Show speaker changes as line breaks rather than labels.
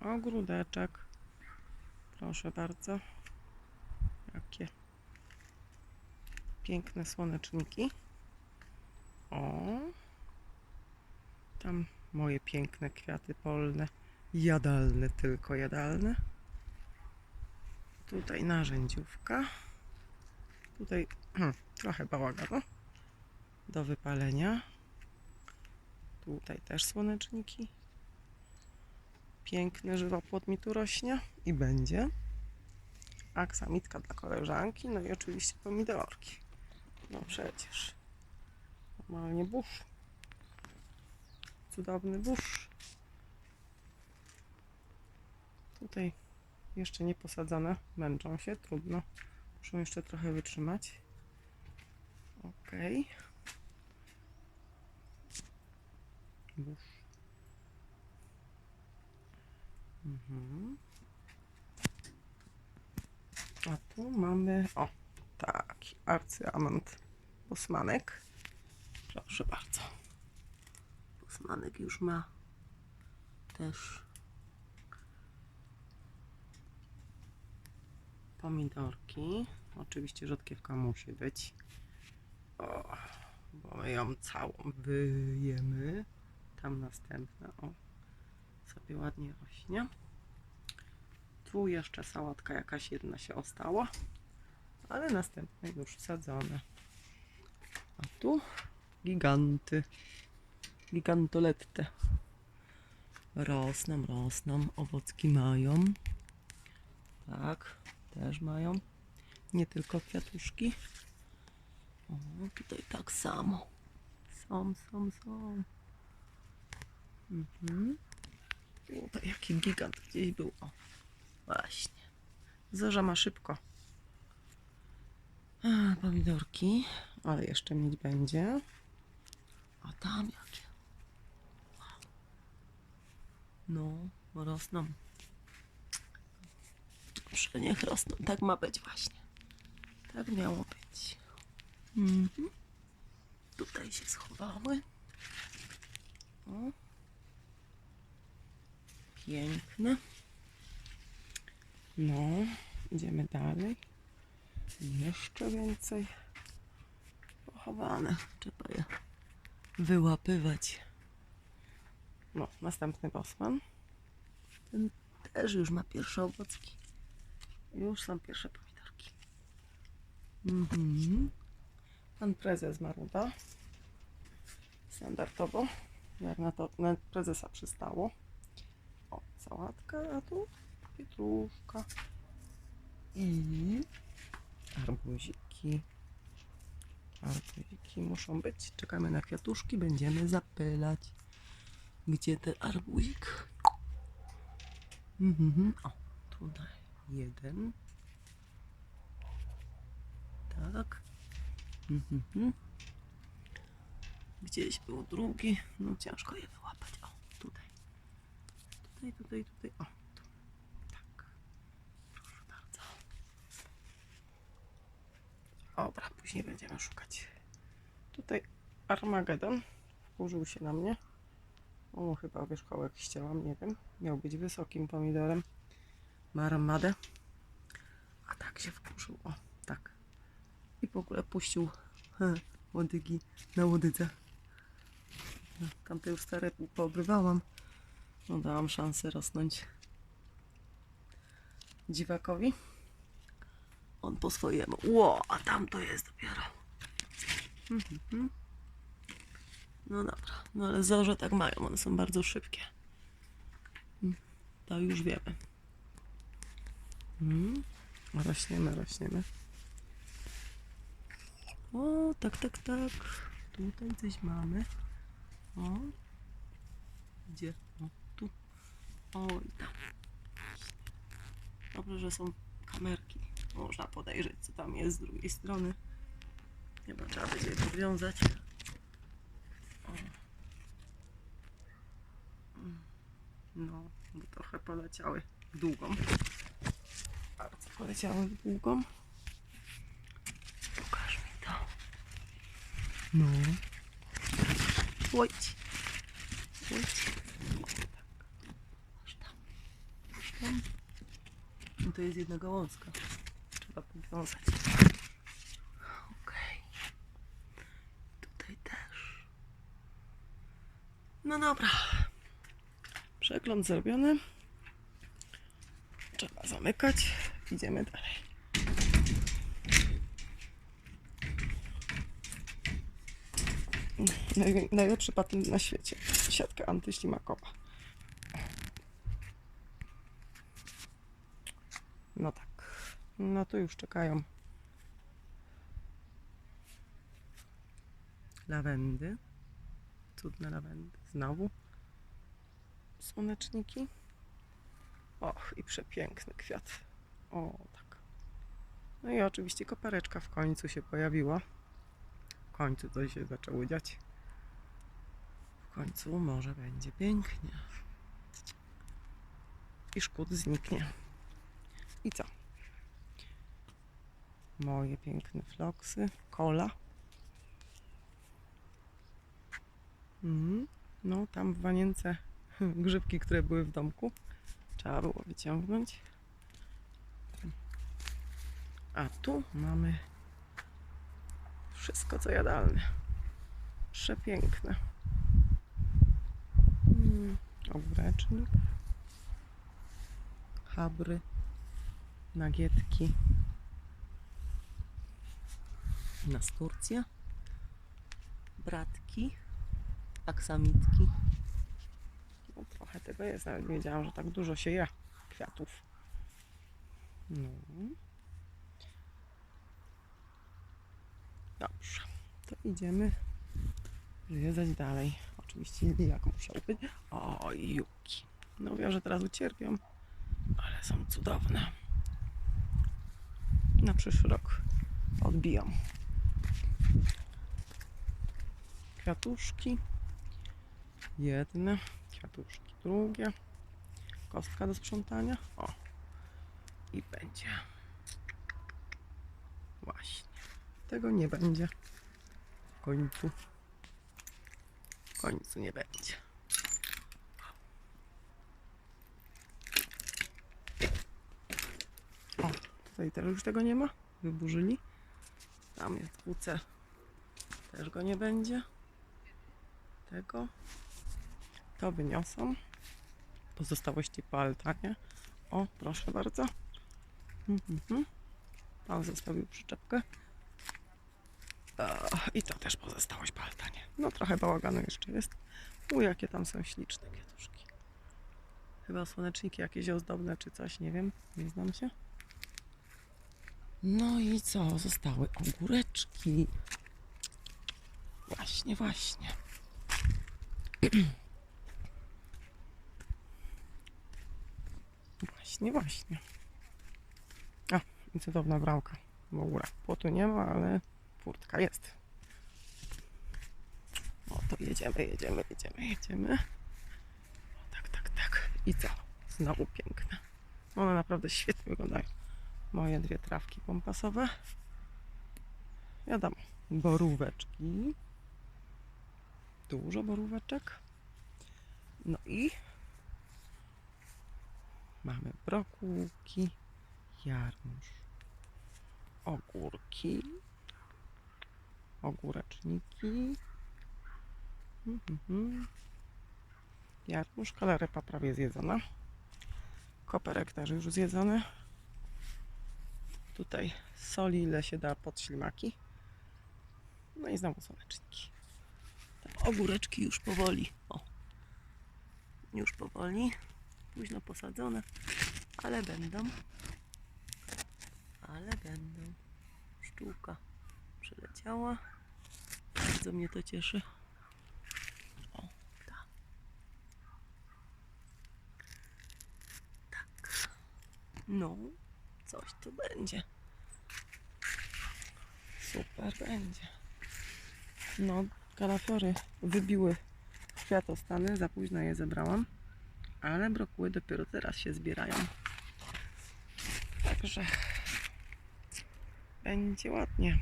ogródeczek. Proszę bardzo. Jakie piękne słoneczniki. O, tam moje piękne kwiaty polne. Jadalne, tylko jadalne. Tutaj narzędziówka. Tutaj trochę bałaganu do wypalenia. Tutaj też słoneczniki. Piękny żywopłot mi tu rośnie i będzie. Aksamitka dla koleżanki, no i oczywiście pomidorki. No przecież. Normalnie burz. Cudowny burz. Tutaj jeszcze nie posadzone, męczą się, trudno. Muszą jeszcze trochę wytrzymać. Okej. Burz. Mhm. A tu mamy, o, taki arcyamant posmanek. Proszę bardzo. Posmanek już ma też pomidorki. Oczywiście rzodkiewka musi być. O, bo my ją całą wyjemy. Tam następna, o, sobie ładnie rośnie. Tu jeszcze sałatka jakaś jedna się ostała, ale następne już sadzone. A tu giganty, gigantolette. Rosną, rosną, owocki mają. Tak, też mają. Nie tylko kwiatuszki. O, tutaj tak samo. Są, są, są. Mhm. Tutaj jaki gigant gdzieś był. O, właśnie. Zorza ma szybko. A, pomidorki, ale jeszcze mieć będzie. A tam jakie. Wow. No, rosną. Dobrze, niech rosną. Tak ma być właśnie. Tak miało być. Mhm. Tutaj się schowały. O. Piękne. No, idziemy dalej. Jeszcze więcej pochowane. Trzeba je wyłapywać. No, następny bosman. Ten też już ma pierwsze owocki. Już są pierwsze pomidorki. Mhm. Pan prezes Maruda. Standardowo. Jak na to na prezesa przystało. Sałatka, a tu pietruszka. I arbuziki. Arbuziki muszą być. Czekamy na kwiatuszki, będziemy zapylać. Gdzie ten arbuzik? Mhm. O, tutaj jeden. Tak. Mhm. Gdzieś był drugi. No ciężko je wyłapać. O. Tutaj, tutaj, tutaj. O, tu. Tak. Proszę bardzo. Dobra, później będziemy szukać. Tutaj Armagedon wkurzył się na mnie. O, chyba wierzchołek ścięłam, nie wiem. Miał być wysokim pomidorem. Marmadę. A tak się wkurzył. O, tak. I w ogóle puścił łodygi na łodydze. No, tamte już stare poobrywałam. No dałam szansę rosnąć dziwakowi. On po swojemu. Ło, a tam to jest dopiero. Mhm. No dobra, no ale zorze tak mają, one są bardzo szybkie. Mm, To już wiemy. Mm. Rośniemy, rośniemy. O, tak, tak, tak. Tutaj coś mamy. O. Gdzie? O, tu. O, i tam. Dobrze, że są kamerki. Można podejrzeć, co tam jest z drugiej strony. Chyba trzeba będzie je podwiązać. O. Mm. No, bo trochę poleciały w długą. Bardzo poleciały w długą. Pokaż mi to. No. Oj. Oj. O, tak. Aż tam. tam. I to jest jedna gałązka. Trzeba podwiązać. Okej. Tutaj też. No dobra. Przegląd zrobiony. Trzeba zamykać. Idziemy dalej. Naj, najlepszy patent na świecie. Siatka antyślimakowa. No tak. No to już czekają lawendy. Cudne lawendy. Znowu słoneczniki. Och, i przepiękny kwiat. O, tak. No i oczywiście kopareczka w końcu się pojawiła. W końcu coś się zaczęło dziać. W końcu może będzie pięknie. I szkód zniknie. I co? Moje piękne floksy. Kola. Mhm. No, tam w wanience grzybki, które były w domku. Trzeba było wyciągnąć. A tu mamy wszystko co jadalne. Przepiękne. Mm. Chabry. Nagietki. Nasturcja. Bratki. Aksamitki. No, trochę tego jest, nawet nie wiedziałam, że tak dużo się je kwiatów. No. Dobrze, to idziemy zwiedzać dalej. Oczywiście jak musiał być. O, juki. No wiem, że teraz ucierpią, ale są cudowne. Na przyszły rok odbijam. Kwiatuszki. Jedne. Kwiatuszki drugie. Kostka do sprzątania. O. I będzie. Właśnie. Tego nie będzie. W końcu. W końcu nie będzie. O, tutaj też już tego nie ma. Wyburzyli. Tam jest WC. Też go nie będzie. Tego. To wyniosą. Pozostałości po altanie. O, proszę bardzo. Mhm. Pan zostawił przyczepkę. I to też pozostałość po altanie. No trochę bałaganu jeszcze jest. U, jakie tam są śliczne kwiatuszki. Chyba słoneczniki jakieś ozdobne czy coś, nie wiem. Nie znam się. No i co? Zostały ogóreczki. Właśnie, właśnie. Właśnie, właśnie. A, i cudowna bramka w ogóle. Płotu nie ma, ale furtka jest. No to jedziemy, jedziemy, jedziemy, jedziemy. O, tak, tak, tak. I co? Znowu piękne. One naprawdę świetnie wyglądają. Moje dwie trawki pompasowe. Wiadomo, boróweczki. Dużo boróweczek. No i mamy brokułki, jarmuż, ogórki, ogóreczniki, mhm. jarmuż, kalarepa prawie zjedzona, koperek też już zjedzony. Tutaj soli ile się da pod ślimaki. No i znowu słoneczniki. Ogóreczki już powoli. O, już powoli. Późno posadzone, ale będą. Ale będą. Szczółka przyleciała. Bardzo mnie to cieszy. O, tak. Tak. No, coś tu będzie. Super będzie. No, kalafiory wybiły kwiatostany, za późno je zebrałam, ale brokuły dopiero teraz się zbierają. Także będzie ładnie.